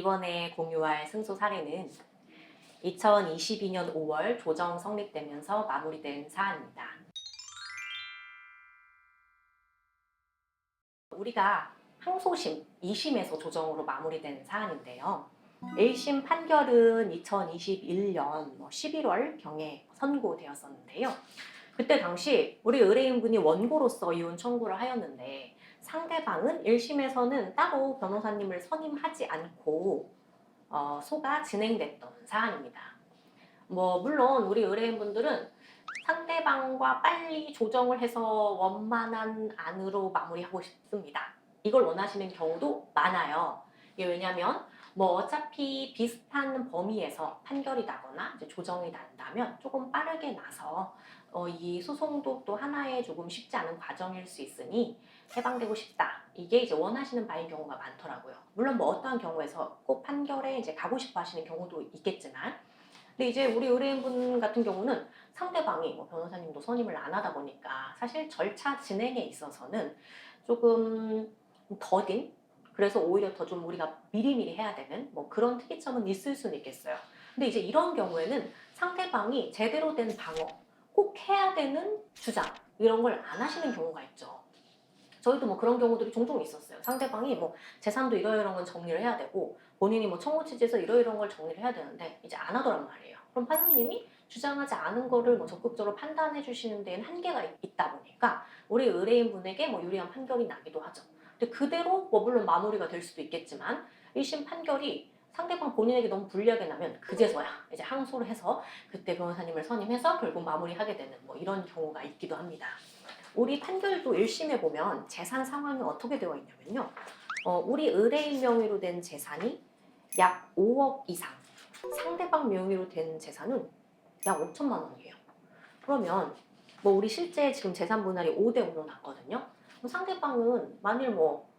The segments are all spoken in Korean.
이번에 공유할 승소 사례는 2022년 5월 조정 성립되면서 마무리된 사안입니다. 우리가 항소심 2심에서 조정으로 마무리된 사안인데요. 1심 판결은 2021년 11월 경에 선고되었었는데요. 그때 당시 우리 의뢰인분이 원고로서 이혼 청구를 하였는데 상대방은 1심에서는 따로 변호사님을 선임하지 않고 어, 소가 진행됐던 사안입니다. 뭐 물론 우리 의뢰인분들은 상대방과 빨리 조정을 해서 원만한 안으로 마무리하고 싶습니다. 이걸 원하시는 경우도 많아요. 이게 왜냐하면 뭐 어차피 비슷한 범위에서 판결이 나거나 조정이 난다면 조금 빠르게 나서 어, 이 소송도 또 하나의 조금 쉽지 않은 과정일 수 있으니 해방되고 싶다. 이게 이제 원하시는 바인 경우가 많더라고요. 물론 뭐 어떠한 경우에서 꼭 판결에 이제 가고 싶어 하시는 경우도 있겠지만 근데 이제 우리 의뢰인분 같은 경우는 상대방이 뭐 변호사님도 선임을 안 하다 보니까 사실 절차 진행에 있어서는 조금 더딘 그래서 오히려 더 좀 우리가 미리미리 해야 되는 뭐 그런 특이점은 있을 수는 있겠어요. 근데 이제 이런 경우에는 상대방이 제대로 된 방어, 꼭 해야 되는 주장 이런 걸 안 하시는 경우가 있죠. 저희도 뭐 그런 경우들이 종종 있었어요. 상대방이 뭐 재산도 이러이러한 건 정리를 해야 되고 본인이 뭐 청구 취지에서 이러이러한 걸 정리를 해야 되는데 이제 안 하더란 말이에요. 그럼 판사님이 주장하지 않은 거를 뭐 적극적으로 판단해 주시는 데는 한계가 있- 있다 보니까 우리 의뢰인분에게 뭐 유리한 판결이 나기도 하죠. 근데 그대로 뭐 물론 마무리가 될 수도 있겠지만 1심 판결이 상대방 본인에게 너무 불리하게 나면 그제서야 이제 항소를 해서 그때 변호사님을 선임해서 결국 마무리하게 되는 뭐 이런 경우가 있기도 합니다. 우리 판결도 1심에 보면 재산 상황이 어떻게 되어 있냐면요. 어, 우리 의뢰인 명의로 된 재산이 약 5억 이상, 상대방 명의로 된 재산은 약 5천만 원이에요. 그러면 뭐 우리 실제 지금 재산 분할이 5대 5로 났거든요. 상대방은 만일 뭐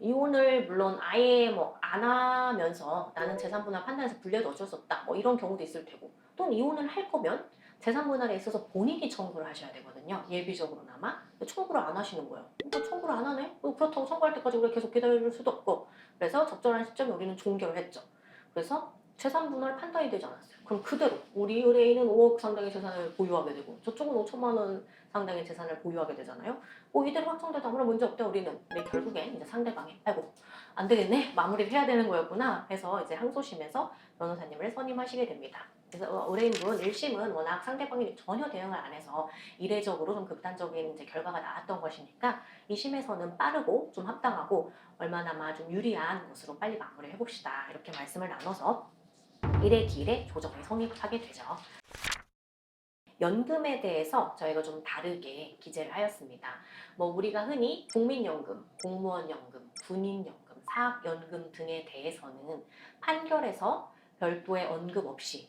이혼을 물론 아예 뭐 안 하면서 나는 재산 분할 판단해서 불리해도 어쩔 수 없다. 뭐 이런 경우도 있을 테고. 또는 이혼을 할 거면 재산 분할에 있어서 본인이 청구를 하셔야 되거든요. 예비적으로나마. 청구를 안 하시는 거예요. 그러니까 청구를 안 하네? 뭐 그렇다고 청구할 때까지 우리가 계속 기다릴 수도 없고. 그래서 적절한 시점에 우리는 종결을 했죠. 그래서 재산 분할 판단이 되지 않았어요. 그럼 그대로. 우리 의뢰인은 5억 상당의 재산을 보유하게 되고 저쪽은 5천만 원 상당의 재산을 보유하게 되잖아요. 뭐 이대로 확정돼도 아무런 문제 없대. 우리는. 근데 결국엔 이제 상대방이. 아이고 안 되겠네. 마무리를 해야 되는 거였구나 해서 이제 항소심에서 변호사님을 선임하시게 됩니다. 그래서 의뢰인분 1심은 워낙 상대방이 전혀 대응을 안 해서 이례적으로 좀 극단적인 이제 결과가 나왔던 것이니까 2심에서는 빠르고 좀 합당하고 얼마나마 좀 유리한 것으로 빨리 마무리해 봅시다. 이렇게 말씀을 나눠서 1회 기일에 조정을 성립하게 되죠. 연금에 대해서 저희가 좀 다르게 기재를 하였습니다. 뭐 우리가 흔히 국민연금, 공무원연금, 군인연금, 사학연금 등에 대해서는 판결에서 별도의 언급 없이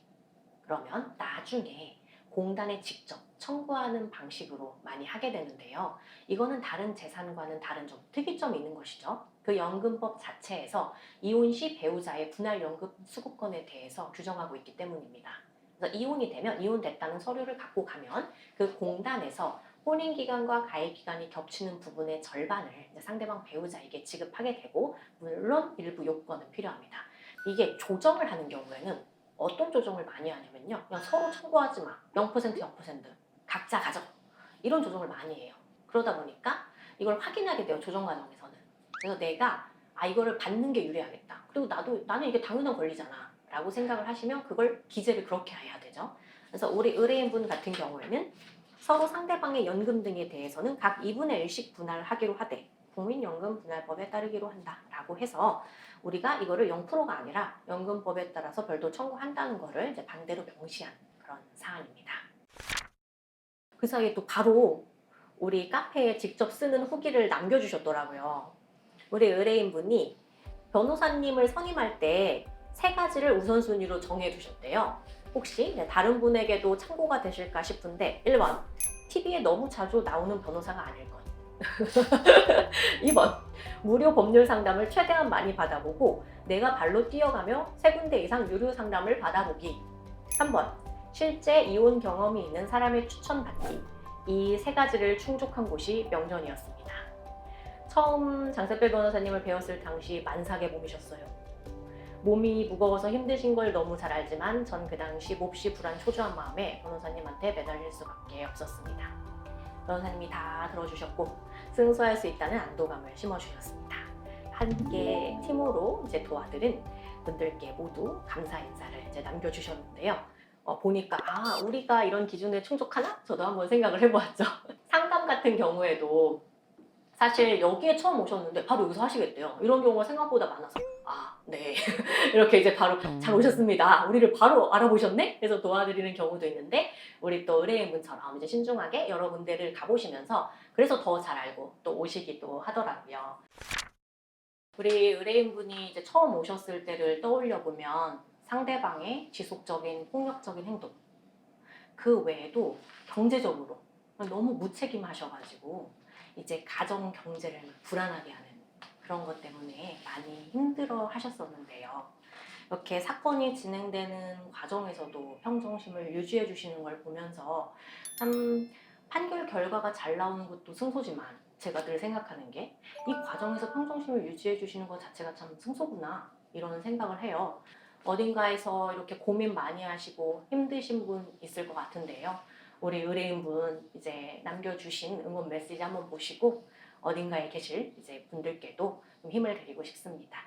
그러면 나중에 공단에 직접 청구하는 방식으로 많이 하게 되는데요. 이거는 다른 재산과는 다른 좀 특이점이 있는 것이죠. 그 연금법 자체에서 이혼 시 배우자의 분할 연금 수급권에 대해서 규정하고 있기 때문입니다. 그래서 이혼이 되면 이혼됐다는 서류를 갖고 가면 그 공단에서 혼인 기간과 가입 기간이 겹치는 부분의 절반을 상대방 배우자에게 지급하게 되고 물론 일부 요건은 필요합니다. 이게 조정을 하는 경우에는 어떤 조정을 많이 하냐면요. 그냥 서로 청구하지 마. 0% 0% 각자 가져. 이런 조정을 많이 해요. 그러다 보니까 이걸 확인하게 돼요. 조정 과정에서는. 그래서 내가 아 이거를 받는 게 유리하겠다. 그리고 나도 나는 이게 당연한 권리잖아. 라고 생각을 하시면 그걸 기재를 그렇게 해야 되죠. 그래서 우리 의뢰인분 같은 경우에는 서로 상대방의 연금 등에 대해서는 각 2분의 1씩 분할하기로 하되 국민연금 분할법에 따르기로 한다라고 해서 우리가 이거를 0%가 아니라 연금법에 따라서 별도 청구한다는 거를 이제 반대로 명시한 그런 사안입니다. 그 사이에 또 바로 우리 카페에 직접 쓰는 후기를 남겨주셨더라고요. 우리 의뢰인분이 변호사님을 선임할 때 세 가지를 우선순위로 정해두셨대요. 혹시 네, 다른 분에게도 참고가 되실까 싶은데 1번 TV에 너무 자주 나오는 변호사가 아닐 것 2번 무료 법률 상담을 최대한 많이 받아보고 내가 발로 뛰어가며 세 군데 이상 유료 상담을 받아보기 3번 실제 이혼 경험이 있는 사람의 추천받기 이 세 가지를 충족한 곳이 명전이었습니다. 처음 장세별 변호사님을 배웠을 당시 만삭의 몸이셨어요. 몸이 무거워서 힘드신 걸 너무 잘 알지만 전 그 당시 몹시 불안 초조한 마음에 변호사님한테 매달릴 수밖에 없었습니다. 변호사님이 다 들어주셨고 승소할 수 있다는 안도감을 심어주셨습니다. 함께 팀으로 이제 도와드린 분들께 모두 감사 인사를 이제 남겨주셨는데요. 어, 보니까 아 우리가 이런 기준에 충족하나? 저도 한번 생각을 해보았죠. 상담 같은 경우에도 사실 여기에 처음 오셨는데 바로 여기서 하시겠대요. 이런 경우가 생각보다 많아서 아 네. 이렇게 이제 바로 잘 오셨습니다. 우리를 바로 알아보셨네? 그래서 도와드리는 경우도 있는데 우리 또 의뢰인분처럼 이제 신중하게 여러 군데를 가보시면서 그래서 더 잘 알고 또 오시기도 하더라고요. 우리 의뢰인분이 이제 처음 오셨을 때를 떠올려 보면 상대방의 지속적인 폭력적인 행동 그 외에도 경제적으로 너무 무책임하셔가지고 이제 가정 경제를 불안하게 하는 그런 것 때문에 많이 힘들어 하셨었는데요. 이렇게 사건이 진행되는 과정에서도 평정심을 유지해 주시는 걸 보면서 참 판결 결과가 잘 나오는 것도 승소지만 제가 늘 생각하는 게 이 과정에서 평정심을 유지해 주시는 것 자체가 참 승소구나 이런 생각을 해요. 어딘가에서 이렇게 고민 많이 하시고 힘드신 분 있을 것 같은데요. 우리 의뢰인분 이제 남겨주신 응원 메시지 한번 보시고 어딘가에 계실 이제 분들께도 좀 힘을 드리고 싶습니다.